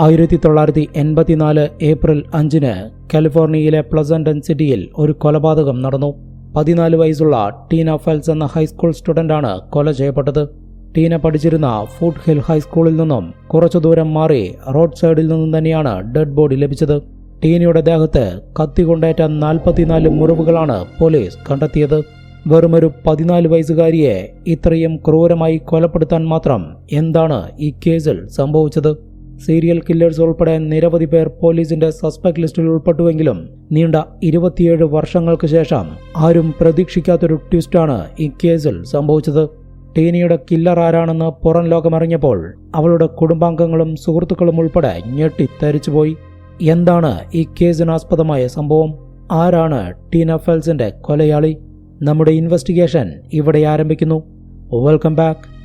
ആയിരത്തി തൊള്ളായിരത്തി എൺപത്തിനാല് ഏപ്രിൽ അഞ്ചിന് കാലിഫോർണിയയിലെ പ്ലസൻഡൻ സിറ്റിയിൽ ഒരു കൊലപാതകം നടന്നു. പതിനാല് വയസ്സുള്ള ടീന ഫെൽസ് എന്ന ഹൈസ്കൂൾ സ്റ്റുഡന്റാണ് കൊല ചെയ്യപ്പെട്ടത്. ടീന പഠിച്ചിരുന്ന ഫുഡ് ഹിൽ ഹൈസ്കൂളിൽ നിന്നും കുറച്ചു ദൂരം മാറി റോഡ് സൈഡിൽ നിന്നും തന്നെയാണ് ഡെഡ് ബോഡി ലഭിച്ചത്. ടീനയുടെ ദേഹത്ത് കത്തി കൊണ്ടേറ്റ നാൽപ്പത്തിനാല് മുറിവുകളാണ് പോലീസ് കണ്ടെത്തിയത്. വെറുമൊരു പതിനാല് വയസ്സുകാരിയെ ഇത്രയും ക്രൂരമായി കൊലപ്പെടുത്താൻ മാത്രം എന്താണ് ഈ കേസിൽ സംഭവിച്ചത്? സീരിയൽ കില്ലേഴ്സ് ഉൾപ്പെടെ നിരവധി പേർ പോലീസിന്റെ സസ്പെക്ട് ലിസ്റ്റിൽ ഉൾപ്പെട്ടുവെങ്കിലും നീണ്ട ഇരുപത്തിയേഴ് വർഷങ്ങൾക്ക് ശേഷം ആരും പ്രതീക്ഷിക്കാത്തൊരു ട്വിസ്റ്റാണ് ഈ കേസിൽ സംഭവിച്ചത്. ടീനിയുടെ കില്ലർ ആരാണെന്ന് പുറം ലോകമറിഞ്ഞപ്പോൾ അവളുടെ കുടുംബാംഗങ്ങളും സുഹൃത്തുക്കളും ഉൾപ്പെടെ ഞെട്ടിത്തരിച്ചുപോയി എന്താണ് ഈ കേസിനാസ്പദമായ സംഭവം? ആരാണ് ടീന ഫെൽസിന്റെ കൊലയാളി? നമ്മുടെ ഇൻവെസ്റ്റിഗേഷൻ ഇവിടെ ആരംഭിക്കുന്നു. വെൽക്കം ബാക്ക്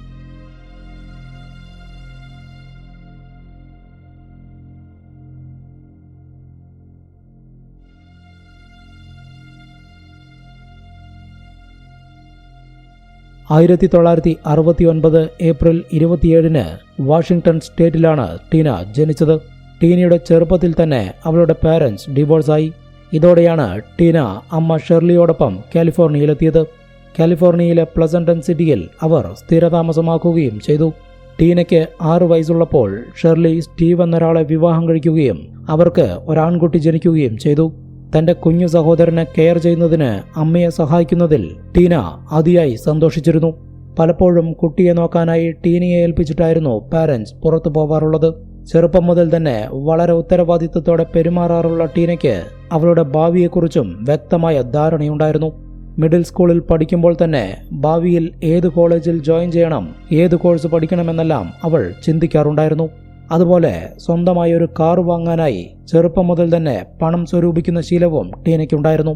ആയിരത്തി തൊള്ളായിരത്തി അറുപത്തി ഒൻപത് ഏപ്രിൽ ഇരുപത്തിയേഴിന് വാഷിംഗ്ടൺ സ്റ്റേറ്റിലാണ് ടീന ജനിച്ചത്. ടീനയുടെ ചെറുപ്പത്തിൽ തന്നെ അവളുടെ പാരൻസ് ഡിവോഴ്സായി ഇതോടെയാണ് ടീന അമ്മ ഷെർലിയോടൊപ്പം കാലിഫോർണിയയിലെത്തിയത്. കാലിഫോർണിയയിലെ പ്ലസൻഡൻ സിറ്റിയിൽ അവർ സ്ഥിരതാമസമാക്കുകയും ചെയ്തു. ടീനയ്ക്ക് ആറു വയസ്സുള്ളപ്പോൾ ഷെർലി സ്റ്റീവ് എന്നൊരാളെ വിവാഹം കഴിക്കുകയും അവർക്ക് ഒരാൺകുട്ടി ജനിക്കുകയും ചെയ്തു. തന്റെ കുഞ്ഞു സഹോദരനെ കെയർ ചെയ്യുന്നതിന് അമ്മയെ സഹായിക്കുന്നതിൽ ടീന അതിയായി സന്തോഷിച്ചിരുന്നു. പലപ്പോഴും കുട്ടിയെ നോക്കാനായി ടീനയെ ഏൽപ്പിച്ചിട്ടായിരുന്നു പാരൻസ് പുറത്തു പോവാറുള്ളത്. ചെറുപ്പം മുതൽ തന്നെ വളരെ ഉത്തരവാദിത്വത്തോടെ പെരുമാറാറുള്ള ടീനയ്ക്ക് അവളുടെ ഭാവിയെക്കുറിച്ചും വ്യക്തമായ ധാരണയുണ്ടായിരുന്നു. മിഡിൽ സ്കൂളിൽ പഠിക്കുമ്പോൾ തന്നെ ഭാവിയിൽ ഏത് കോളേജിൽ ജോയിൻ ചെയ്യണം ഏത് കോഴ്സ് പഠിക്കണമെന്നെല്ലാം അവൾ ചിന്തിക്കാറുണ്ടായിരുന്നു. അതുപോലെ സ്വന്തമായി ഒരു കാർ വാങ്ങാനായി ചെറുപ്പം മുതൽ തന്നെ പണം സ്വരൂപിക്കുന്ന ശീലവും ടീനയ്ക്കുണ്ടായിരുന്നു.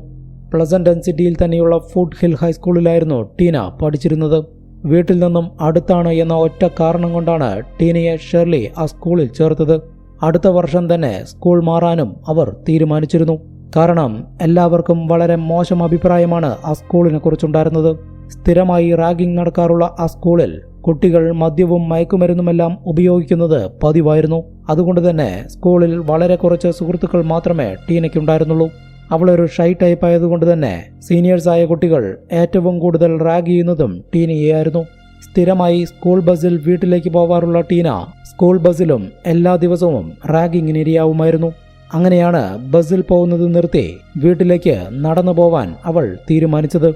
പ്ലസന്റ് സിറ്റിയിൽ തന്നെയുള്ള ഫുഡ് ഹിൽ ഹൈസ്കൂളിലായിരുന്നു ടീന പഠിച്ചിരുന്നത്. വീട്ടിൽ നിന്നും അടുത്താണ് എന്ന ഒറ്റ കാരണം കൊണ്ടാണ് ടീനയെ ഷെർലി ആ സ്കൂളിൽ ചേർത്തത്. അടുത്ത വർഷം തന്നെ സ്കൂൾ മാറാനും അവർ തീരുമാനിച്ചിരുന്നു. കാരണം എല്ലാവർക്കും വളരെ മോശം അഭിപ്രായമാണ് ആ സ്കൂളിനെ കുറിച്ചുണ്ടായിരുന്നത്. സ്ഥിരമായി റാഗിംഗ് നടക്കാറുള്ള ആ സ്കൂളിൽ കുട്ടികൾ മദ്യവും മയക്കുമരുന്നുമെല്ലാം ഉപയോഗിക്കുന്നത് പതിവായിരുന്നു. അതുകൊണ്ട് തന്നെ സ്കൂളിൽ വളരെ കുറച്ച് സുഹൃത്തുക്കൾ മാത്രമേ ടീനയ്ക്കുണ്ടായിരുന്നുള്ളൂ. അവളൊരു ഷൈ ടൈപ്പ് ആയതുകൊണ്ട് തന്നെ സീനിയേഴ്സായ കുട്ടികൾ ഏറ്റവും കൂടുതൽ റാഗ് ചെയ്യുന്നതും ടീനയെയായിരുന്നു. സ്ഥിരമായി സ്കൂൾ ബസ്സിൽ വീട്ടിലേക്ക് പോവാറുള്ള ടീന സ്കൂൾ ബസ്സിലും എല്ലാ ദിവസവും റാഗിങ്ങിന് ഇരയാവുമായിരുന്നു അങ്ങനെയാണ് ബസ്സിൽ പോകുന്നത് നിർത്തി വീട്ടിലേക്ക് നടന്നു പോവാൻ അവൾ തീരുമാനിച്ചത്.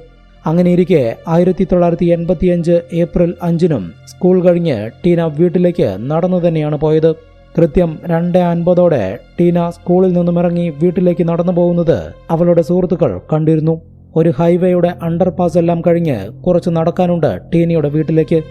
അങ്ങനെയിരിക്കെ ആയിരത്തി തൊള്ളായിരത്തി എൺപത്തിയഞ്ച് ഏപ്രിൽ അഞ്ചിനും സ്കൂൾ കഴിഞ്ഞ് ടീന വീട്ടിലേക്ക് നടന്നു തന്നെയാണ് പോയത്. കൃത്യം രണ്ട് അൻപതോടെ ടീന സ്കൂളിൽ നിന്നും ഇറങ്ങി വീട്ടിലേക്ക് നടന്നു പോകുന്നത് അവളുടെ സുഹൃത്തുക്കൾ കണ്ടിരുന്നു. ഒരു ഹൈവേയുടെ അണ്ടർപാസ് എല്ലാം കഴിഞ്ഞ് കുറച്ച് നടക്കാനുണ്ട് ടീനയുടെ വീട്ടിലേക്ക്.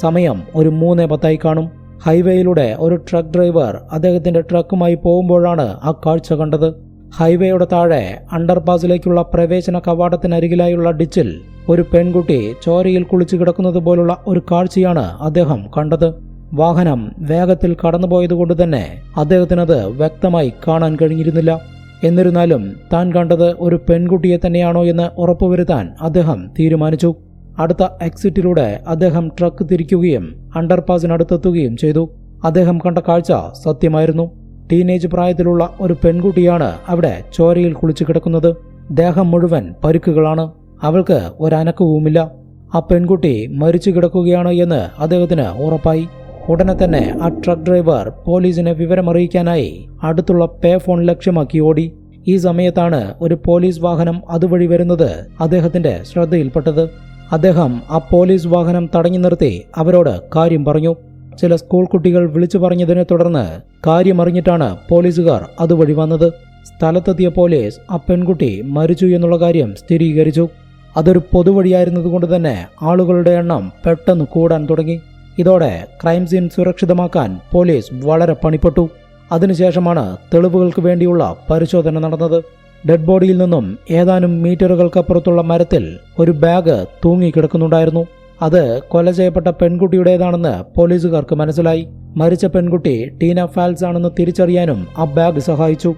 സമയം ഒരു മൂന്ന് പത്തായി കാണും. ഹൈവേയിലൂടെ ഒരു ട്രക്ക് ഡ്രൈവർ അദ്ദേഹത്തിന്റെ ട്രക്കുമായി പോകുമ്പോഴാണ് ആ കാഴ്ച കണ്ടത്. ഹൈവേയുടെ താഴെ അണ്ടർപാസിലേക്കുള്ള പ്രവേശന കവാടത്തിനരികിലായുള്ള ഡിച്ചിൽ ഒരു പെൺകുട്ടി ചോരയിൽ കുളിച്ചു കിടക്കുന്നത് പോലുള്ള ഒരു കാഴ്ചയാണ് അദ്ദേഹം കണ്ടത്. വാഹനം വേഗത്തിൽ കടന്നുപോയതുകൊണ്ട് തന്നെ അദ്ദേഹത്തിനത് വ്യക്തമായി കാണാൻ കഴിഞ്ഞിരുന്നില്ല. എന്നിരുന്നാലും താൻ കണ്ടത് ഒരു പെൺകുട്ടിയെ തന്നെയാണോ എന്ന് ഉറപ്പുവരുത്താൻ അദ്ദേഹം തീരുമാനിച്ചു. അടുത്ത എക്സിറ്റിലൂടെ അദ്ദേഹം ട്രക്ക് തിരിക്കുകയും അണ്ടർപാസിനടുത്തെത്തുകയും ചെയ്തു. അദ്ദേഹം കണ്ട കാഴ്ച സത്യമായിരുന്നു. ടീനേജ് പ്രായത്തിലുള്ള ഒരു പെൺകുട്ടിയാണ് അവിടെ ചോരയിൽ കുളിച്ചു കിടക്കുന്നത്. ദേഹം മുഴുവൻ പരുക്കുകളാണ്. അവൾക്ക് ഒരനക്കവുമില്ല. ആ പെൺകുട്ടി മരിച്ചു കിടക്കുകയാണ് എന്ന് അദ്ദേഹത്തിന് ഉറപ്പായി. ഉടനെ തന്നെ ആ ട്രക്ക് ഡ്രൈവർ പോലീസിനെ വിവരമറിയിക്കാനായി അടുത്തുള്ള പേ ഫോൺ ലക്ഷ്യമാക്കി ഓടി. ഈ സമയത്താണ് ഒരു പോലീസ് വാഹനം അതുവഴി വരുന്നത് അദ്ദേഹത്തിന്റെ ശ്രദ്ധയിൽപ്പെട്ടത്. അദ്ദേഹം ആ പോലീസ് വാഹനം തടഞ്ഞു നിർത്തി അവരോട് കാര്യം പറഞ്ഞു. ചില സ്കൂൾ കുട്ടികൾ വിളിച്ചു പറഞ്ഞതിനെ തുടർന്ന് കാര്യമറിഞ്ഞിട്ടാണ് പോലീസുകാർ അതുവഴി വന്നത്. സ്ഥലത്തെത്തിയ പോലീസ് ആ പെൺകുട്ടി മരിച്ചു എന്നുള്ള കാര്യം സ്ഥിരീകരിച്ചു. അതൊരു പൊതുവഴിയായിരുന്നതുകൊണ്ട് തന്നെ ആളുകളുടെ എണ്ണം പെട്ടെന്ന് കൂടാൻ തുടങ്ങി. ഇതോടെ ക്രൈം സീൻ സുരക്ഷിതമാക്കാൻ പോലീസ് വളരെ പണിപ്പെട്ടു. അതിനുശേഷമാണ് തെളിവുകൾക്ക് വേണ്ടിയുള്ള പരിശോധന നടന്നത്. ഡെഡ് ബോഡിയിൽ നിന്നും ഏതാനും മീറ്ററുകൾക്കപ്പുറത്തുള്ള മരത്തിൽ ഒരു ബാഗ് തൂങ്ങിക്കിടക്കുന്നുണ്ടായിരുന്നു. അത് കൊല ചെയ്യപ്പെട്ട പെൺകുട്ടിയുടേതാണെന്ന് പോലീസുകാർക്ക് മനസ്സിലായി. മരിച്ച പെൺകുട്ടി ടീന ഫാൽസ് ആണെന്ന് തിരിച്ചറിയാനും ആ ബാഗ് സഹായിച്ചു.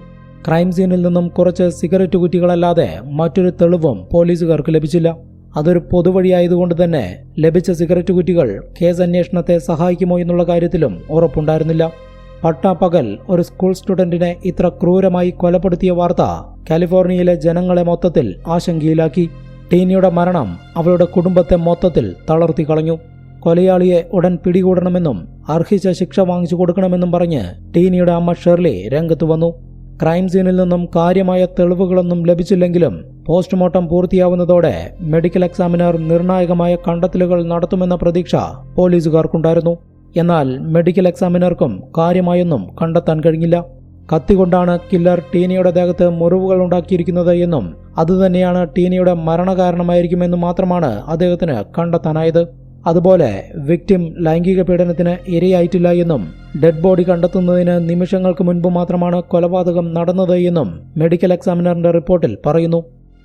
ക്രൈം സീനിൽ നിന്നും കുറച്ച് സിഗരറ്റ് കുറ്റികളല്ലാതെ മറ്റൊരു തെളിവും പോലീസുകാർക്ക് ലഭിച്ചില്ല. അതൊരു പൊതുവഴിയായതുകൊണ്ട് തന്നെ ലഭിച്ച സിഗരറ്റ് കുറ്റികൾ കേസ് അന്വേഷണത്തെ സഹായിക്കുമോ എന്നുള്ള കാര്യത്തിലും ഉറപ്പുണ്ടായിരുന്നില്ല. പട്ടാപ്പകൽ ഒരു സ്കൂൾ സ്റ്റുഡന്റിനെ ഇത്ര ക്രൂരമായി കൊലപ്പെടുത്തിയ വാർത്ത കാലിഫോർണിയയിലെ ജനങ്ങളെ മൊത്തത്തിൽ ആശങ്കയിലാക്കി. ടീനിയുടെ മരണം അവളുടെ കുടുംബത്തെ മൊത്തത്തിൽ തളർത്തി കളഞ്ഞു. കൊലയാളിയെ ഉടൻ പിടികൂടണമെന്നും അർഹിച്ച ശിക്ഷ വാങ്ങിച്ചു കൊടുക്കണമെന്നും പറഞ്ഞ് ടീനിയുടെ അമ്മ ഷെർലി രംഗത്ത് വന്നു. ക്രൈം സീനിൽ നിന്നും കാര്യമായ തെളിവുകളൊന്നും ലഭിച്ചില്ലെങ്കിലും പോസ്റ്റ്മോർട്ടം പൂർത്തിയാവുന്നതോടെ മെഡിക്കൽ എക്സാമിനർ നിർണായകമായ കണ്ടെത്തലുകൾ നടത്തുമെന്ന പ്രതീക്ഷ പോലീസുകാർക്കുണ്ടായിരുന്നു. എന്നാൽ മെഡിക്കൽ എക്സാമിനർക്കും കാര്യമായൊന്നും കണ്ടെത്താൻ കഴിഞ്ഞില്ല. കത്തികൊണ്ടാണ് കില്ലർ ടീനയുടെ ദേഹത്ത് മുറിവുകൾ ഉണ്ടാക്കിയിരിക്കുന്നത് എന്നും അതുതന്നെയാണ് ടീനയുടെ മരണകാരണമായിരിക്കുമെന്നും മാത്രമാണ് അദ്ദേഹത്തിന് കണ്ടെത്താനായത്. അതുപോലെ വിക്ടിം ലൈംഗിക പീഡനത്തിന് ഇരയായിട്ടില്ല എന്നും ഡെഡ് ബോഡി കണ്ടെത്തുന്നതിന് നിമിഷങ്ങൾക്ക് മുൻപ് മാത്രമാണ് കൊലപാതകം നടന്നത് എന്നും മെഡിക്കൽ എക്സാമിനറിന്റെ റിപ്പോർട്ടിൽ പറയുന്നു.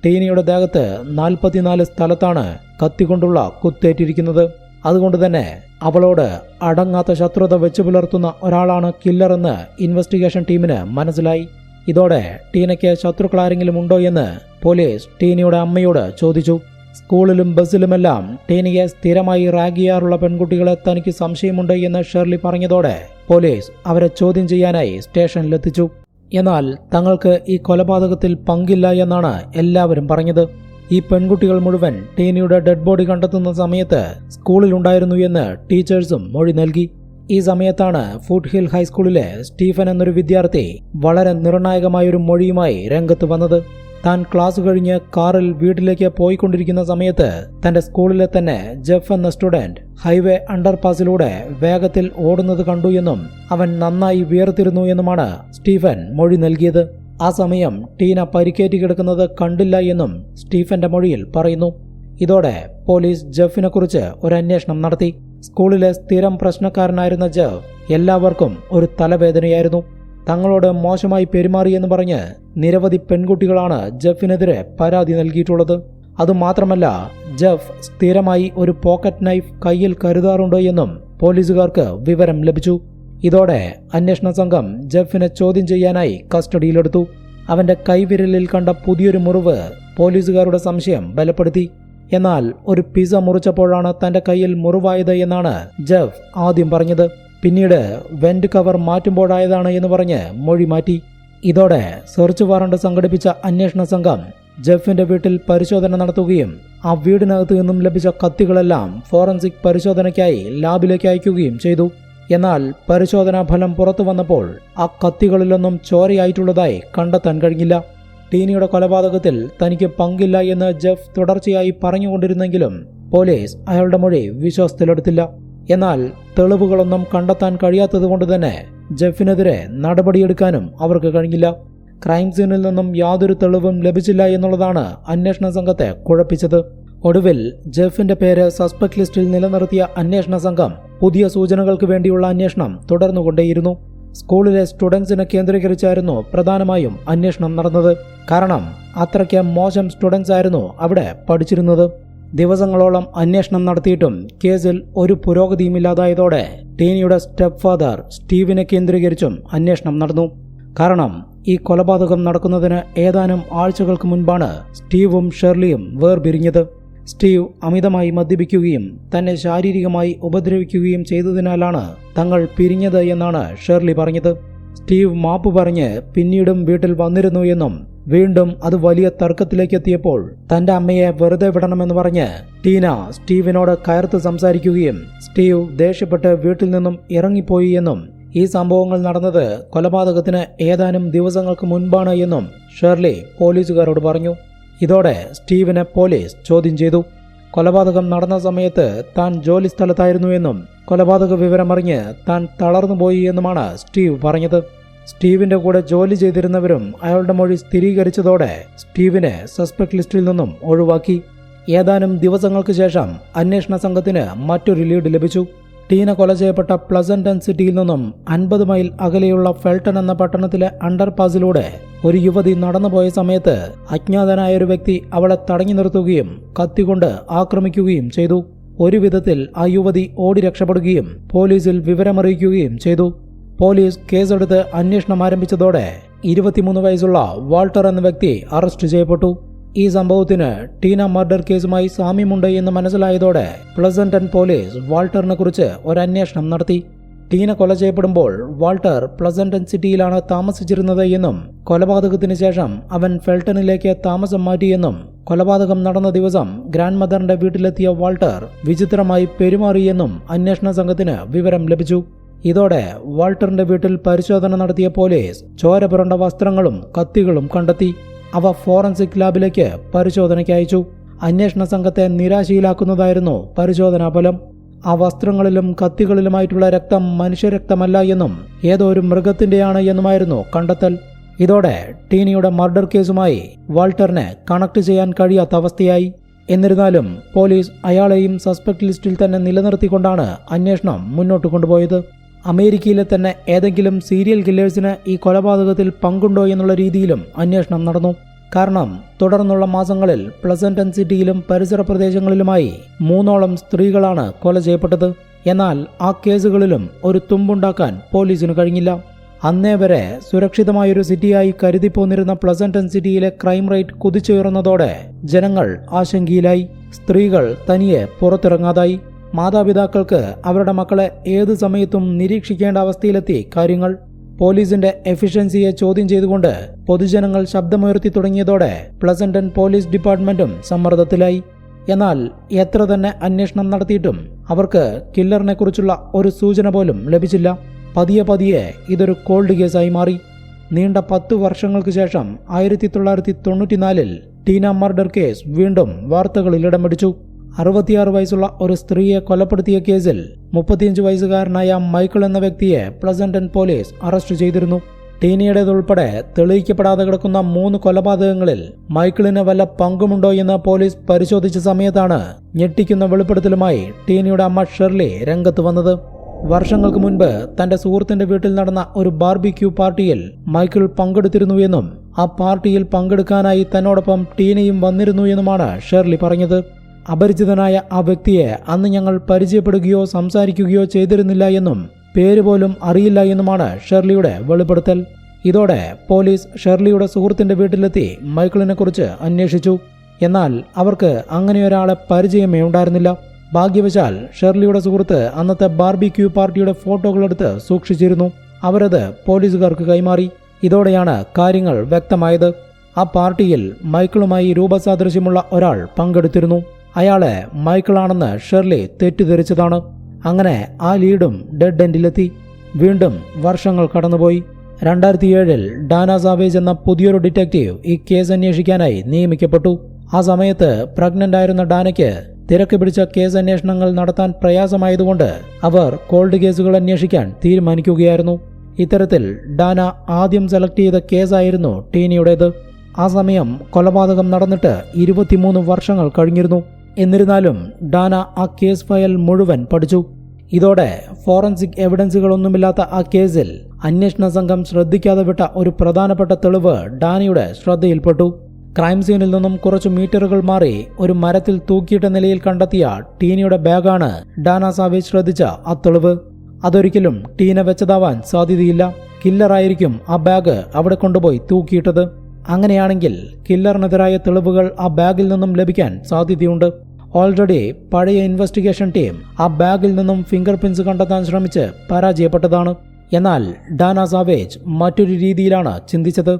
ടീനയുടെ ദേഹത്ത് നാൽപ്പത്തിനാല് സ്ഥലത്താണ് കത്തികൊണ്ടുള്ള കുത്തേറ്റിരിക്കുന്നത്. അതുകൊണ്ട് തന്നെ അവളോട് അടങ്ങാത്ത ശത്രുത വെച്ചു പുലർത്തുന്ന ഒരാളാണ് കില്ലറെന്ന് ഇൻവെസ്റ്റിഗേഷൻ ടീമിന് മനസ്സിലായി. ഇതോടെ ടീനയ്ക്ക് ശത്രുക്കൾ ആരെങ്കിലും ഉണ്ടോ എന്ന് പോലീസ് ടീനയുടെ അമ്മയോട് ചോദിച്ചു. സ്കൂളിലും ബസ്സിലുമെല്ലാം ടീനിയെ സ്ഥിരമായി റാഗ് ചെയ്യാറുള്ള പെൺകുട്ടികളെ തനിക്ക് സംശയമുണ്ട് എന്ന് ഷെർലി പറഞ്ഞതോടെ പോലീസ് അവരെ ചോദ്യം ചെയ്യാനായി സ്റ്റേഷനിലെത്തിച്ചു. എന്നാൽ തങ്ങൾക്ക് ഈ കൊലപാതകത്തിൽ പങ്കില്ല എന്നാണ് എല്ലാവരും പറഞ്ഞത്. ഈ പെൺകുട്ടികൾ മുഴുവൻ ടീനിയുടെ ഡെഡ് ബോഡി കണ്ടെത്തുന്ന സമയത്ത് സ്കൂളിലുണ്ടായിരുന്നു എന്ന് ടീച്ചേഴ്സും മൊഴി നൽകി. ഈ സമയത്താണ് ഫുഡ് ഹിൽ ഹൈസ്കൂളിലെ സ്റ്റീഫൻ എന്നൊരു വിദ്യാർത്ഥി വളരെ നിർണായകമായൊരു മൊഴിയുമായി രംഗത്ത് വന്നത്. താൻ ക്ലാസ് കഴിഞ്ഞ് കാറിൽ വീട്ടിലേക്ക് പോയിക്കൊണ്ടിരിക്കുന്ന സമയത്ത് തന്റെ സ്കൂളിലെ തന്നെ ജെഫ് എന്ന സ്റ്റുഡന്റ് ഹൈവേ അണ്ടർപാസിലൂടെ വേഗത്തിൽ ഓടുന്നത് കണ്ടു എന്നും അവൻ നന്നായി വിയർത്തിരുന്നു എന്നുമാണ് സ്റ്റീഫൻ മൊഴി നൽകിയത്. ആ സമയം ടീന പരിക്കേറ്റ് കിടക്കുന്നത് കണ്ടില്ല എന്നും സ്റ്റീഫന്റെ മൊഴിയിൽ പറയുന്നു. ഇതോടെ പോലീസ് ജെഫിനെ കുറിച്ച് ഒരു അന്വേഷണം നടത്തി. സ്കൂളിലെ സ്ഥിരം പ്രശ്നക്കാരനായിരുന്ന ജെഫ് എല്ലാവർക്കും ഒരു തലവേദനയായിരുന്നു. തങ്ങളോട് മോശമായി പെരുമാറിയെന്ന് പറഞ്ഞ് നിരവധി പെൺകുട്ടികളാണ് ജെഫിനെതിരെ പരാതി നൽകിയിട്ടുള്ളത്. അതുമാത്രമല്ല ജെഫ് സ്ഥിരമായി ഒരു പോക്കറ്റ് നൈഫ് കയ്യിൽ കരുതാറുണ്ട് എന്നും പോലീസുകാർക്ക് വിവരം ലഭിച്ചു. ഇതോടെ അന്വേഷണ സംഘം ജെഫിനെ ചോദ്യം ചെയ്യാനായി കസ്റ്റഡിയിലെടുത്തു. അവന്റെ കൈവിരലിൽ കണ്ട പുതിയൊരു മുറിവ് പോലീസുകാരുടെ സംശയം ബലപ്പെടുത്തി. എന്നാൽ ഒരു പിസ മുറിച്ചപ്പോഴാണ് തന്റെ കയ്യിൽ മുറിവായത് എന്നാണ് ജെഫ് ആദ്യം പറഞ്ഞത്. പിന്നീട് വെന്റ് കവർ മാറ്റുമ്പോഴായതാണ് എന്ന് പറഞ്ഞ് മൊഴി മാറ്റി. ഇതോടെ സെർച്ച് വാറണ്ട് സംഘടിപ്പിച്ച അന്വേഷണ സംഘം ജെഫിന്റെ വീട്ടിൽ പരിശോധന നടത്തുകയും ആ വീടിനകത്ത് നിന്നും ലഭിച്ച കത്തികളെല്ലാം ഫോറൻസിക് പരിശോധനയ്ക്കായി ലാബിലേക്ക് അയക്കുകയും ചെയ്തു. എന്നാൽ പരിശോധനാ ഫലം പുറത്തു വന്നപ്പോൾ ആ കത്തികളിലൊന്നും ചോരയായിട്ടുള്ളതായി കണ്ടെത്താൻ കഴിഞ്ഞില്ല. ടീനിയുടെ കൊലപാതകത്തിൽ തനിക്ക് പങ്കില്ല എന്ന് ജെഫ് തുടർച്ചയായി പറഞ്ഞുകൊണ്ടിരുന്നെങ്കിലും പോലീസ് അയാളുടെ മൊഴി വിശ്വാസത്തിലെടുത്തില്ല. എന്നാൽ തെളിവുകളൊന്നും കണ്ടെത്താൻ കഴിയാത്തതുകൊണ്ട് തന്നെ ജെഫിനെതിരെ നടപടിയെടുക്കാനും അവർക്ക് കഴിഞ്ഞില്ല. ക്രൈം സീനിൽ നിന്നും യാതൊരു തെളിവും ലഭിച്ചില്ല എന്നുള്ളതാണ് അന്വേഷണ സംഘത്തെ കുഴപ്പിച്ചത്. ഒടുവിൽ ജെഫിന്റെ പേര് സസ്പെക്ട് ലിസ്റ്റിൽ നിലനിർത്തിയ അന്വേഷണ സംഘം പുതിയ സൂചനകൾക്ക് വേണ്ടിയുള്ള അന്വേഷണം തുടർന്നുകൊണ്ടേയിരുന്നു. സ്കൂളിലെ സ്റ്റുഡൻസിനെ കേന്ദ്രീകരിച്ചായിരുന്നു പ്രധാനമായും അന്വേഷണം നടന്നത്. കാരണം അത്രയ്ക്ക് മോശം സ്റ്റുഡൻസ് ആയിരുന്നു അവിടെ പഠിച്ചിരുന്നത്. ദിവസങ്ങളോളം അന്വേഷണം നടത്തിയിട്ടും കേസിൽ ഒരു പുരോഗതിയുമില്ലാതായതോടെ ടീനിയുടെ സ്റ്റെപ്പ് ഫാദർ സ്റ്റീവിനെ കേന്ദ്രീകരിച്ചും അന്വേഷണം നടന്നു. കാരണം ഈ കൊലപാതകം നടക്കുന്നതിന് ഏതാനും ആഴ്ചകൾക്ക് മുൻപാണ് സ്റ്റീവും ഷെർലിയും വേർപിരിഞ്ഞത്. സ്റ്റീവ് അമിതമായി മദ്യപിക്കുകയും തന്നെ ശാരീരികമായി ഉപദ്രവിക്കുകയും ചെയ്തതിനാലാണ് തങ്ങൾ പിരിഞ്ഞത് എന്നാണ് ഷെർലി പറഞ്ഞത്. സ്റ്റീവ് മാപ്പ് പറഞ്ഞ് പിന്നീടും വീട്ടിൽ വന്നിരുന്നു എന്നും വീണ്ടും അത് വലിയ തർക്കത്തിലേക്ക് എത്തിയപ്പോൾ തന്റെ അമ്മയെ വെറുതെ വിടണമെന്ന് പറഞ്ഞ് ടീന സ്റ്റീവിനോട് കയർത്ത് സംസാരിക്കുകയും സ്റ്റീവ് ദേഷ്യപ്പെട്ട് വീട്ടിൽ നിന്നും ഇറങ്ങിപ്പോയി എന്നും ഈ സംഭവങ്ങൾ നടന്നത് കൊലപാതകത്തിന് ഏതാനും ദിവസങ്ങൾക്ക് മുൻപാണ് എന്നും ഷെർലി പോലീസുകാരോട് പറഞ്ഞു. ഇതോടെ സ്റ്റീവിനെ പോലീസ് ചോദ്യം ചെയ്തു. കൊലപാതകം നടന്ന സമയത്ത് താൻ ജോലി സ്ഥലത്തായിരുന്നു എന്നും കൊലപാതക വിവരമറിഞ്ഞ് താൻ തളർന്നുപോയി എന്നുമാണ് സ്റ്റീവ് പറഞ്ഞത്. സ്റ്റീവിന്റെ കൂടെ ജോലി ചെയ്തിരുന്നവരും അയാളുടെ മൊഴി സ്ഥിരീകരിച്ചതോടെ സ്റ്റീവിനെ സസ്പെക്ട് ലിസ്റ്റിൽ നിന്നും ഒഴിവാക്കി. ഏതാനും ദിവസങ്ങൾക്ക് ശേഷം അന്വേഷണ സംഘത്തിന് മറ്റൊരു ലീഡ് ലഭിച്ചു. ടീന കൊല ചെയ്യപ്പെട്ട പ്ലസന്റൺ സിറ്റിയിൽ നിന്നും അൻപത് മൈൽ അകലെയുള്ള ഫെൽട്ടൺ എന്ന പട്ടണത്തിലെ അണ്ടർപാസിലൂടെ ഒരു യുവതി നടന്നുപോയ സമയത്ത് അജ്ഞാതനായ ഒരു വ്യക്തി അവളെ തടഞ്ഞു നിർത്തുകയും കത്തികൊണ്ട് ആക്രമിക്കുകയും ചെയ്തു. ഒരു വിധത്തിൽ ആ യുവതി ഓടി രക്ഷപ്പെടുകയും പോലീസിൽ വിവരമറിയിക്കുകയും ചെയ്തു. പോലീസ് കേസെടുത്ത് അന്വേഷണം ആരംഭിച്ചതോടെ ഇരുപത്തിമൂന്ന് വയസ്സുള്ള വാൾട്ടർ എന്ന വ്യക്തി അറസ്റ്റ് ചെയ്യപ്പെട്ടു. ഈ സംഭവത്തിന് ടീന മർഡർ കേസുമായി സാമ്യമുണ്ട് എന്ന് മനസ്സിലായതോടെ പ്ലസന്റൺ പോലീസ് വാൾട്ടറിനെ കുറിച്ച് ഒരു അന്വേഷണം നടത്തി. ടീന കൊല ചെയ്യപ്പെടുമ്പോൾ വാൾട്ടർ പ്ലസന്റൻ സിറ്റിയിലാണ് താമസിച്ചിരുന്നത് എന്നും കൊലപാതകത്തിന് ശേഷം അവൻ ഫെൽട്ടണിലേക്ക് താമസം മാറ്റിയെന്നും കൊലപാതകം നടന്ന ദിവസം ഗ്രാൻഡ് മദറിന്റെ വീട്ടിലെത്തിയ വാൾട്ടർ വിചിത്രമായി പെരുമാറിയെന്നും അന്വേഷണ സംഘത്തിന് വിവരം ലഭിച്ചു. ഇതോടെ വാൾട്ടറിന്റെ വീട്ടിൽ പരിശോധന നടത്തിയ പോലീസ് ചോര പുരണ്ട വസ്ത്രങ്ങളും കത്തികളും കണ്ടെത്തി. അവ ഫോറൻസിക് ലാബിലേക്ക് പരിശോധനയ്ക്ക് അയച്ചു. അന്വേഷണ സംഘത്തെ നിരാശയിലാക്കുന്നതായിരുന്നു പരിശോധനാ ഫലം ആ വസ്ത്രങ്ങളിലും കത്തികളിലുമായിട്ടുള്ള രക്തം മനുഷ്യരക്തമല്ല എന്നും ഏതോ ഒരു മൃഗത്തിന്റെയാണ് എന്നുമായിരുന്നു കണ്ടെത്തൽ. ഇതോടെ ടീനിയുടെ മർഡർ കേസുമായി വാൾട്ടറിനെ കണക്ട് ചെയ്യാൻ കഴിയാത്ത അവസ്ഥയായി. എന്നിരുന്നാലും പോലീസ് അയാളെയും സസ്പെക്ട് ലിസ്റ്റിൽ തന്നെ നിലനിർത്തിക്കൊണ്ടാണ് അന്വേഷണം മുന്നോട്ട് കൊണ്ടുപോയത്. അമേരിക്കയിലെ തന്നെ ഏതെങ്കിലും സീരിയൽ കില്ലേഴ്സിന് ഈ കൊലപാതകത്തിൽ പങ്കുണ്ടോ എന്നുള്ള രീതിയിലും അന്വേഷണം നടന്നു. കാരണം തുടർന്നുള്ള മാസങ്ങളിൽ പ്ലസന്റൺ സിറ്റിയിലും പരിസര പ്രദേശങ്ങളിലുമായി മൂന്നോളം സ്ത്രീകളാണ് കൊല ചെയ്യപ്പെട്ടത്. എന്നാൽ ആ കേസുകളിലും ഒരു തുമ്പുണ്ടാക്കാൻ പോലീസിന് കഴിഞ്ഞില്ല. അന്നേ വരെ സുരക്ഷിതമായൊരു സിറ്റിയായി കരുതിപ്പോന്നിരുന്ന പ്ലസന്റൺ സിറ്റിയിലെ ക്രൈം റേറ്റ് കുതിച്ചുയർന്നതോടെ ജനങ്ങൾ ആശങ്കയിലായി. സ്ത്രീകൾ തനിയെ പുറത്തിറങ്ങാതായി. മാതാപിതാക്കൾക്ക് അവരുടെ മക്കളെ ഏത് സമയത്തും നിരീക്ഷിക്കേണ്ട അവസ്ഥയിലെത്തി കാര്യങ്ങൾ. പോലീസിന്റെ എഫിഷ്യൻസിയെ ചോദ്യം ചെയ്തുകൊണ്ട് പൊതുജനങ്ങൾ ശബ്ദമുയർത്തി തുടങ്ങിയതോടെ പ്ലസന്റൺ പോലീസ് ഡിപ്പാർട്ട്മെന്റും സമ്മർദ്ദത്തിലായി. എന്നാൽ എത്ര തന്നെ അന്വേഷണം നടത്തിയിട്ടും അവർക്ക് കില്ലറിനെ കുറിച്ചുള്ള ഒരു സൂചന പോലും ലഭിച്ചില്ല. പതിയെ പതിയെ ഇതൊരു കോൾഡ് കേസായി മാറി. നീണ്ട പത്തു വർഷങ്ങൾക്ക് ശേഷം ആയിരത്തി തൊള്ളായിരത്തി തൊണ്ണൂറ്റിനാലിൽ ടീന മർഡർ കേസ് വീണ്ടും വാർത്തകളിൽ ഇടം പിടിച്ചു. അറുപത്തിയാറ് വയസ്സുള്ള ഒരു സ്ത്രീയെ കൊലപ്പെടുത്തിയ കേസിൽ മുപ്പത്തിയഞ്ച് വയസ്സുകാരനായ മൈക്കിൾ എന്ന വ്യക്തിയെ പ്ലസന്റൻ പോലീസ് അറസ്റ്റ് ചെയ്തിരുന്നു. ടീനയുടേതുൾപ്പെടെ തെളിയിക്കപ്പെടാതെ കിടക്കുന്ന മൂന്ന് കൊലപാതകങ്ങളിൽ മൈക്കിളിന് വല്ല പങ്കുമുണ്ടോ എന്ന് പോലീസ് പരിശോധിച്ച സമയത്താണ് ഞെട്ടിക്കുന്ന വെളിപ്പെടുത്തലുമായി ടീനിയുടെ അമ്മ ഷെർലി രംഗത്ത് വന്നത്. വർഷങ്ങൾക്ക് മുൻപ് തന്റെ സുഹൃത്തിന്റെ വീട്ടിൽ നടന്ന ഒരു ബാർബിക്യൂ പാർട്ടിയിൽ മൈക്കിൾ പങ്കെടുത്തിരുന്നുവെന്നും ആ പാർട്ടിയിൽ പങ്കെടുക്കാനായി തന്നോടൊപ്പം ടീനയും വന്നിരുന്നു എന്നുമാണ് ഷെർലി പറഞ്ഞത്. അപരിചിതനായ ആ വ്യക്തിയെ അന്ന് ഞങ്ങൾ പരിചയപ്പെടുകയോ സംസാരിക്കുകയോ ചെയ്തിരുന്നില്ല എന്നും പേര് പോലും അറിയില്ല എന്നുമാണ് ഷെർലിയുടെ വെളിപ്പെടുത്തൽ. ഇതോടെ പോലീസ് ഷെർലിയുടെ സുഹൃത്തിന്റെ വീട്ടിലെത്തി മൈക്കിളിനെക്കുറിച്ച് അന്വേഷിച്ചു. എന്നാൽ അവർക്ക് അങ്ങനെയൊരാളെ പരിചയമേ ഉണ്ടായിരുന്നില്ല. ഭാഗ്യവശാൽ ഷെർലിയുടെ സുഹൃത്ത് അന്നത്തെ ബാർബിക്യൂ പാർട്ടിയുടെ ഫോട്ടോകളെടുത്ത് സൂക്ഷിച്ചിരുന്നു. അവരത് പോലീസുകാർക്ക് കൈമാറി. ഇതോടെയാണ് കാര്യങ്ങൾ വ്യക്തമായത്. ആ പാർട്ടിയിൽ മൈക്കിളുമായി രൂപസാദൃശ്യമുള്ള ഒരാൾ പങ്കെടുത്തിരുന്നു. അയാളെ മൈക്കിളാണെന്ന് ഷെർലി തെറ്റിദ്ധരിച്ചതാണ്. അങ്ങനെ ആ ലീഡും ഡെഡ് എൻഡിലെത്തി. വീണ്ടും വർഷങ്ങൾ കടന്നുപോയി. രണ്ടായിരത്തി ഏഴിൽ ഡാന സാവേജ് എന്ന പുതിയൊരു ഡിറ്റക്റ്റീവ് ഈ കേസ് അന്വേഷിക്കാനായി നിയമിക്കപ്പെട്ടു. ആ സമയത്ത് പ്രഗ്നന്റ് ആയിരുന്ന ഡാനയ്ക്ക് തിരക്ക് പിടിച്ച കേസ് അന്വേഷണങ്ങൾ നടത്താൻ പ്രയാസമായതുകൊണ്ട് അവർ കോൾഡ് കേസുകൾ അന്വേഷിക്കാൻ തീരുമാനിക്കുകയായിരുന്നു. ഇത്തരത്തിൽ ഡാന ആദ്യം സെലക്ട് ചെയ്ത കേസായിരുന്നു ടീനിയുടേത്. ആ സമയം കൊലപാതകം നടന്നിട്ട് ഇരുപത്തിമൂന്ന് വർഷങ്ങൾ കഴിഞ്ഞിരുന്നു. എന്നിരുന്നാലും ഡാന ആ കേസ് ഫയൽ മുഴുവൻ പഠിച്ചു. ഇതോടെ ഫോറൻസിക് എവിഡൻസുകളൊന്നുമില്ലാത്ത ആ കേസിൽ അന്വേഷണ സംഘം ശ്രദ്ധിക്കാതെ വിട്ട ഒരു പ്രധാനപ്പെട്ട തെളിവ് ഡാനയുടെ ശ്രദ്ധയിൽപ്പെട്ടു. ക്രൈം സീനിൽ നിന്നും കുറച്ചു മീറ്ററുകൾ മാറി ഒരു മരത്തിൽ തൂക്കിയിട്ട നിലയിൽ കണ്ടെത്തിയ ടീനയുടെ ബാഗാണ് ഡാന സാവേജ് ശ്രദ്ധിച്ച ആ തെളിവ്. അതൊരിക്കലും ടീന വെച്ചതാവാൻ സാധ്യതയില്ല. കില്ലറായിരിക്കും ആ ബാഗ് അവിടെ കൊണ്ടുപോയി തൂക്കിയിട്ടത്. അങ്ങനെയാണെങ്കിൽ കില്ലറിനെതിരായ തെളിവുകൾ ആ ബാഗിൽ നിന്നും ലഭിക്കാൻ സാധ്യതയുണ്ട്. ഓൾറെഡി പഴയ ഇൻവെസ്റ്റിഗേഷൻ ടീം ആ ബാഗിൽ നിന്നും ഫിംഗർ പ്രിന്റ്സ് കണ്ടെത്താൻ ശ്രമിച്ച് പരാജയപ്പെട്ടതാണ്. എന്നാൽ ഡാന സാവേജ് മറ്റൊരു രീതിയിലാണ് ചിന്തിച്ചത്.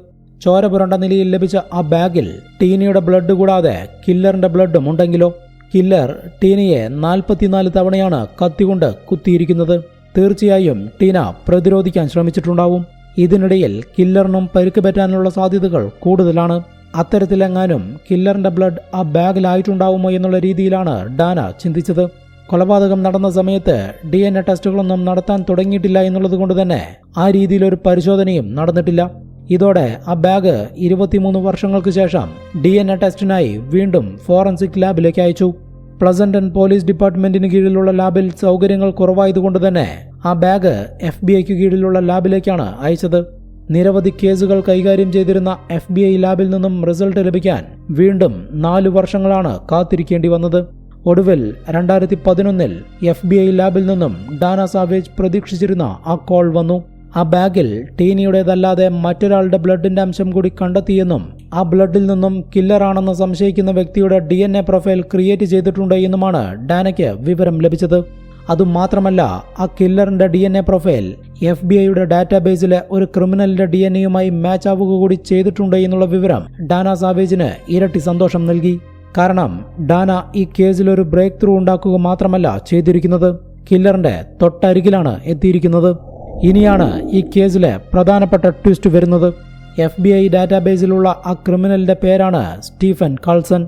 ചോര പുരണ്ട നിലയിൽ ലഭിച്ച ആ ബാഗിൽ ടീനയുടെ ബ്ലഡ് കൂടാതെ കില്ലറിന്റെ ബ്ലഡും ഉണ്ടെങ്കിലോ? കില്ലർ ടീനയെ നാൽപ്പത്തിനാല് തവണയാണ് കത്തികൊണ്ട് കുത്തിയിരിക്കുന്നത്. തീർച്ചയായും ടീന പ്രതിരോധിക്കാൻ ശ്രമിച്ചിട്ടുണ്ടാവും. ഇതിനിടയിൽ കില്ലറിനും പരിക്ക് പറ്റാനുള്ള സാധ്യതകൾ കൂടുതലാണ്. അത്തരത്തിലെങ്ങാനും കില്ലറിന്റെ ബ്ലഡ് ആ ബാഗിലായിട്ടുണ്ടാവുമോ എന്നുള്ള രീതിയിലാണ് ഡാന ചിന്തിച്ചത്. കൊലപാതകം നടന്ന സമയത്ത് ഡി എൻ എ ടെസ്റ്റുകളൊന്നും നടത്താൻ തുടങ്ങിയിട്ടില്ല എന്നുള്ളത് കൊണ്ട് തന്നെ ആ രീതിയിലൊരു പരിശോധനയും നടന്നിട്ടില്ല. ഇതോടെ ആ ബാഗ് ഇരുപത്തിമൂന്ന് വർഷങ്ങൾക്ക് ശേഷം ഡി എൻ എ ടെസ്റ്റിനായി വീണ്ടും ഫോറൻസിക് ലാബിലേക്ക് അയച്ചു. പ്ലസന്റൻ പോലീസ് ഡിപ്പാർട്ട്മെന്റിന് കീഴിലുള്ള ലാബിൽ സൗകര്യങ്ങൾ കുറവായതുകൊണ്ട് തന്നെ ആ ബാഗ് എഫ് ബി ഐക്ക് കീഴിലുള്ള ലാബിലേക്കാണ് അയച്ചത്. നിരവധി കേസുകൾ കൈകാര്യം ചെയ്തിരുന്ന എഫ് ബി ഐ ലാബിൽ നിന്നും റിസൾട്ട് ലഭിക്കാൻ വീണ്ടും നാലു വർഷങ്ങളാണ് കാത്തിരിക്കേണ്ടി വന്നത്. ഒടുവിൽ രണ്ടായിരത്തി പതിനൊന്നിൽ എഫ് ബി ഐ ലാബിൽ നിന്നും ഡാന സാവേജ് പ്രതീക്ഷിച്ചിരുന്ന ആ കോൾ വന്നു. ആ ബാഗിൽ ടീനിയുടേതല്ലാതെ മറ്റൊരാളുടെ ബ്ലഡിന്റെ അംശം കൂടി കണ്ടെത്തിയെന്നും ആ ബ്ലഡിൽ നിന്നും കില്ലറാണെന്ന് സംശയിക്കുന്ന വ്യക്തിയുടെ ഡി പ്രൊഫൈൽ ക്രിയേറ്റ് ചെയ്തിട്ടുണ്ട് എന്നുമാണ് ഡാനയ്ക്ക് വിവരം ലഭിച്ചത്. അതുമാത്രമല്ല ആ കില്ലറിന്റെ D N A profile F B ഐയുടെ ഡാറ്റാബേസിലെ ഒരു ക്രിമിനലിന്റെ ഡി എൻ എയുമായി മാച്ച് ആവുക കൂടി ചെയ്തിട്ടുണ്ട് എന്നുള്ള വിവരം ഡാന സാവേജിന് ഇരട്ടി സന്തോഷം നൽകി. കാരണം ഡാന ഈ കേസിൽ ഒരു ബ്രേക്ക് ത്രൂ ഉണ്ടാക്കുക മാത്രമല്ല ചെയ്തിരിക്കുന്നത്. കില്ലറിന്റെ തൊട്ടരികിലാണ് എത്തിയിരിക്കുന്നത്. ഇനിയാണ് ഈ കേസിലെ പ്രധാനപ്പെട്ട ട്വിസ്റ്റ് വരുന്നത്. എഫ് ബി ഐ ഡാറ്റാബേസിലുള്ള ആ ക്രിമിനലിന്റെ പേരാണ് സ്റ്റീഫൻ കാൾസൺ.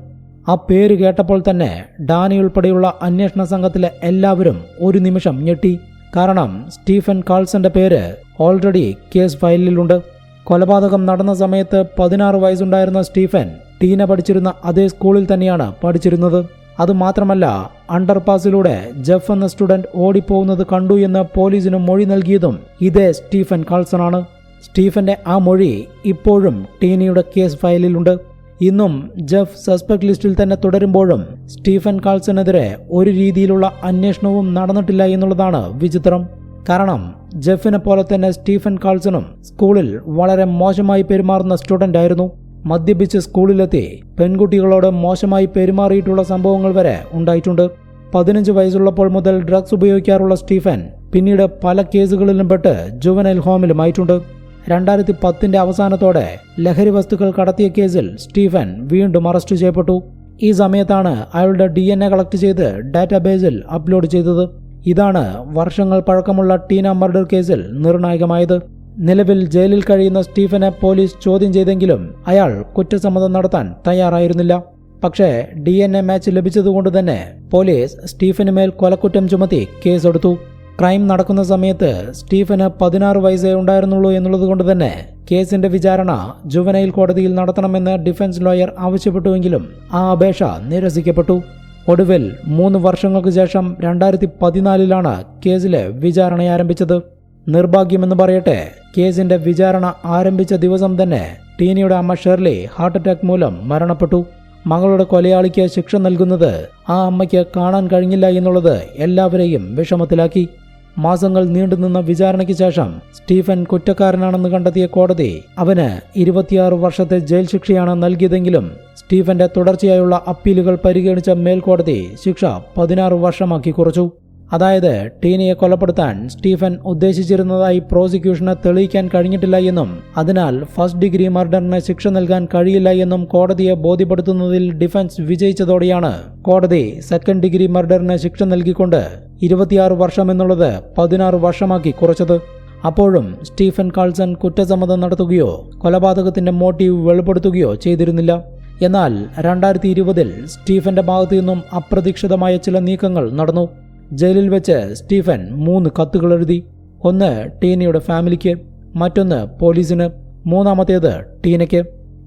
ആ പേര് കേട്ടപ്പോൾ തന്നെ ഡാനി ഉൾപ്പെടെയുള്ള അന്വേഷണ സംഘത്തിലെ എല്ലാവരും ഒരു നിമിഷം ഞെട്ടി. കാരണം സ്റ്റീഫൻ കാൾസന്റെ പേര് ഓൾറെഡി കേസ് ഫയലിലുണ്ട്. കൊലപാതകം നടന്ന സമയത്ത് പതിനാറ് വയസ്സുണ്ടായിരുന്ന സ്റ്റീഫൻ ടീന പഠിച്ചിരുന്ന അതേ സ്കൂളിൽ തന്നെയാണ് പഠിച്ചിരുന്നത്. അതുമാത്രമല്ല അണ്ടർപാസിലൂടെ ജെഫ് എന്ന സ്റ്റുഡന്റ് ഓടിപ്പോകുന്നത് കണ്ടു എന്ന് പോലീസിന് മൊഴി നൽകിയതും ഇതേ സ്റ്റീഫൻ കാൾസൺ ആണ് സ്റ്റീഫന്റെ ആ മൊഴി ഇപ്പോഴും ടീനയുടെ കേസ് ഫയലിലുണ്ട്. ഇന്നും ജെഫ് സസ്പെക്ട് ലിസ്റ്റിൽ തന്നെ തുടരുമ്പോഴും സ്റ്റീഫൻ കാൾസനെതിരെ ഒരു രീതിയിലുള്ള അന്വേഷണവും നടന്നിട്ടില്ല എന്നുള്ളതാണ് വിചിത്രം. കാരണം ജെഫിനെ പോലെ തന്നെ സ്റ്റീഫൻ കാൾസണും സ്കൂളിൽ വളരെ മോശമായി പെരുമാറുന്ന സ്റ്റുഡന്റ് ആയിരുന്നു മദ്യപിച്ച് സ്കൂളിലെത്തി പെൺകുട്ടികളോട് മോശമായി പെരുമാറിയിട്ടുള്ള സംഭവങ്ങൾ വരെ ഉണ്ടായിട്ടുണ്ട്. പതിനഞ്ച് വയസ്സുള്ളപ്പോൾ മുതൽ ഡ്രഗ്സ് ഉപയോഗിക്കാറുള്ള സ്റ്റീഫൻ പിന്നീട് പല കേസുകളിലും പെട്ട് ജുവനൈൽ ഹോമിലുമായിട്ടുണ്ട്. രണ്ടായിരത്തി പത്തിന്റെ അവസാനത്തോടെ ലഹരി വസ്തുക്കൾ കടത്തിയ കേസിൽ സ്റ്റീഫൻ വീണ്ടും അറസ്റ്റ് ചെയ്യപ്പെട്ടു. ഈ സമയത്താണ് അയാളുടെ ഡി എൻ എ കളക്ട് ചെയ്ത് ഡാറ്റാബേസിൽ അപ്ലോഡ് ചെയ്തത്. ഇതാണ് വർഷങ്ങൾ പഴക്കമുള്ള ടീന മർഡർ കേസിൽ നിർണായകമായത്. നിലവിൽ ജയിലിൽ കഴിയുന്ന സ്റ്റീഫനെ പോലീസ് ചോദ്യം ചെയ്തെങ്കിലും അയാൾ കുറ്റസമ്മതം നടത്താൻ തയ്യാറായിരുന്നില്ല. പക്ഷേ ഡി എൻ എ മാച്ച് ലഭിച്ചതുകൊണ്ട് തന്നെ പോലീസ് സ്റ്റീഫന് മേൽ കൊലക്കുറ്റം ചുമത്തി കേസെടുത്തു. ക്രൈം നടക്കുന്ന സമയത്ത് സ്റ്റീഫന് പതിനാറ് വയസ്സേ ഉണ്ടായിരുന്നുള്ളൂ എന്നുള്ളതുകൊണ്ട് തന്നെ കേസിന്റെ വിചാരണ ജുവനൈൽ കോടതിയിൽ നടത്തണമെന്ന് ഡിഫൻസ് ലോയർ ആവശ്യപ്പെട്ടുവെങ്കിലും ആ അപേക്ഷ നിരസിക്കപ്പെട്ടു. ഒടുവിൽ മൂന്ന് വർഷങ്ങൾക്ക് ശേഷം രണ്ടായിരത്തി പതിനാലിലാണ് കേസിലെ വിചാരണ ആരംഭിച്ചത്. നിർഭാഗ്യമെന്ന് പറയട്ടെ കേസിന്റെ വിചാരണ ആരംഭിച്ച ദിവസം തന്നെ ടീനിയുടെ അമ്മ ഷെർലി ഹാർട്ട് അറ്റാക്ക് മൂലം മരണപ്പെട്ടു. മകളുടെ കൊലയാളിക്ക് ശിക്ഷ നൽകുന്നത് ആ അമ്മയ്ക്ക് കാണാൻ കഴിഞ്ഞില്ല എന്നുള്ളത് എല്ലാവരെയും വിഷമത്തിലാക്കി. മാസങ്ങൾ നീണ്ടുനിന്ന വിചാരണയ്ക്ക് ശേഷം സ്റ്റീഫൻ കുറ്റക്കാരനാണെന്ന് കണ്ടെത്തിയ കോടതി അവന് ഇരുപത്തിയാറ് വർഷത്തെ ജയിൽ ശിക്ഷയാണ് നൽകിയതെങ്കിലും സ്റ്റീഫന്റെ തുടർച്ചയായുള്ള അപ്പീലുകൾ പരിഗണിച്ച മേൽക്കോടതി ശിക്ഷ പതിനാറ് വർഷമാക്കി കുറച്ചു. അതായത് ടീനിയെ കൊലപ്പെടുത്താൻ സ്റ്റീഫൻ ഉദ്ദേശിച്ചിരുന്നതായി പ്രോസിക്യൂഷന് തെളിയിക്കാൻ കഴിഞ്ഞിട്ടില്ല എന്നും അതിനാൽ ഫസ്റ്റ് ഡിഗ്രി മർഡറിന് ശിക്ഷ നൽകാൻ കഴിയില്ല എന്നും കോടതിയെ ബോധ്യപ്പെടുത്തുന്നതിൽ ഡിഫൻസ് വിജയിച്ചതോടെയാണ് കോടതി സെക്കൻഡ് ഡിഗ്രി മർഡറിന് ശിക്ഷ നൽകിക്കൊണ്ട് ഇരുപത്തിയാറ് വർഷം എന്നുള്ളത് പതിനാറ് വർഷമാക്കി കുറച്ചത്. അപ്പോഴും സ്റ്റീഫൻ കാൾസൺ കുറ്റസമ്മതം നടത്തുകയോ കൊലപാതകത്തിന്റെ മോട്ടീവ് വെളിപ്പെടുത്തുകയോ ചെയ്തിരുന്നില്ല. എന്നാൽ രണ്ടായിരത്തി ഇരുപതിൽ സ്റ്റീഫന്റെ ഭാഗത്തു നിന്നും അപ്രതീക്ഷിതമായ ചില നീക്കങ്ങൾ നടന്നു. ജയിലിൽ വെച്ച് സ്റ്റീഫൻ മൂന്ന് കത്തുകൾ എഴുതി. ഒന്ന് ടീനയുടെ ഫാമിലിക്ക് മറ്റൊന്ന് പോലീസിന് മൂന്നാമത്തേത് ടീനയ്ക്ക്.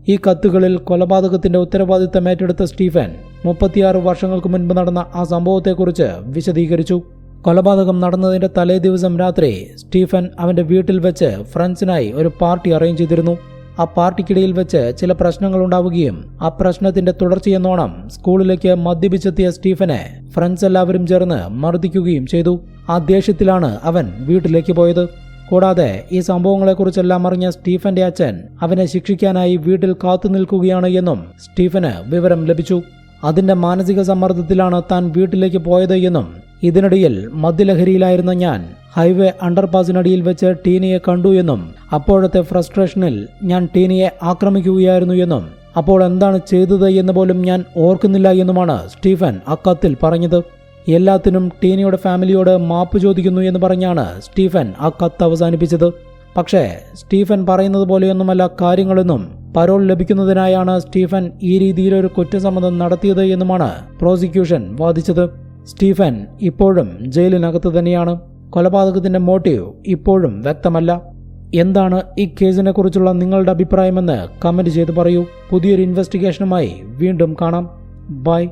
ഈ കത്തുകളിൽ കൊലപാതകത്തിന്റെ ഉത്തരവാദിത്തം ഏറ്റെടുത്ത സ്റ്റീഫൻ മുപ്പത്തിയാറ് വർഷങ്ങൾക്ക് മുൻപ് നടന്ന ആ സംഭവത്തെക്കുറിച്ച് വിശദീകരിച്ചു. കൊലപാതകം നടന്നതിന്റെ തലേദിവസം രാത്രി സ്റ്റീഫൻ അവന്റെ വീട്ടിൽ വെച്ച് ഫ്രണ്ട്സിനായി ഒരു പാർട്ടി അറേഞ്ച് ചെയ്തിരുന്നു. ആ പാർട്ടിക്കിടയിൽ വെച്ച് ചില പ്രശ്നങ്ങൾ ഉണ്ടാവുകയും ആ പ്രശ്നത്തിന്റെ തുടർച്ചയെന്നോണം സ്കൂളിലേക്ക് മദ്യപിച്ചെത്തിയ സ്റ്റീഫനെ ഫ്രണ്ട്സ് എല്ലാവരും ചേർന്ന് മർദ്ദിക്കുകയും ചെയ്തു. ആ ദേഷ്യത്തിലാണ് അവൻ വീട്ടിലേക്ക് പോയത്. കൂടാതെ ഈ സംഭവങ്ങളെക്കുറിച്ചെല്ലാം അറിഞ്ഞ സ്റ്റീഫന്റെ അച്ഛൻ അവനെ ശിക്ഷിക്കാനായി വീട്ടിൽ കാത്തു നിൽക്കുകയാണ് എന്നും സ്റ്റീഫന് വിവരം ലഭിച്ചു. അതിന്റെ മാനസിക സമ്മർദ്ദത്തിലാണ് താൻ വീട്ടിലേക്ക് പോയത് എന്നും ഇതിനിടയിൽ മദ്യലഹരിയിലായിരുന്ന ഞാൻ ഹൈവേ അണ്ടർപാസിനടിയിൽ വെച്ച് ടീനിയെ കണ്ടു എന്നും അപ്പോഴത്തെ ഫ്രസ്ട്രേഷനിൽ ഞാൻ ടീനിയെ ആക്രമിക്കുകയായിരുന്നു എന്നും അപ്പോൾ എന്താണ് ചെയ്തത് എന്ന് പോലും ഞാൻ ഓർക്കുന്നില്ല എന്നുമാണ് സ്റ്റീഫൻ അക്കത്തിൽ പറഞ്ഞത്. എല്ലാത്തിനും ടീനിയുടെ ഫാമിലിയോട് മാപ്പ് ചോദിക്കുന്നു എന്ന് പറഞ്ഞാണ് സ്റ്റീഫൻ ആ കത്ത് അവസാനിപ്പിച്ചത്. പക്ഷേ സ്റ്റീഫൻ പറയുന്നത് പോലെയൊന്നുമല്ല കാര്യങ്ങളെന്നും പരോൾ ലഭിക്കുന്നതിനായാണ് സ്റ്റീഫൻ ഈ രീതിയിലൊരു കുറ്റസമ്മതം നടത്തിയത് എന്നുമാണ് പ്രോസിക്യൂഷൻ വാദിച്ചത്. സ്റ്റീഫൻ ഇപ്പോഴും ജയിലിനകത്ത് തന്നെയാണ്. കൊലപാതകത്തിന്റെ മോട്ടീവ് ഇപ്പോഴും വ്യക്തമല്ല. എന്താണ് ഈ കേസിനെ കുറിച്ചുള്ള നിങ്ങളുടെ അഭിപ്രായമെന്ന് കമന്റ് ചെയ്ത് പറയൂ. പുതിയൊരു ഇൻവെസ്റ്റിഗേഷനുമായി വീണ്ടും കാണാം. ബൈ.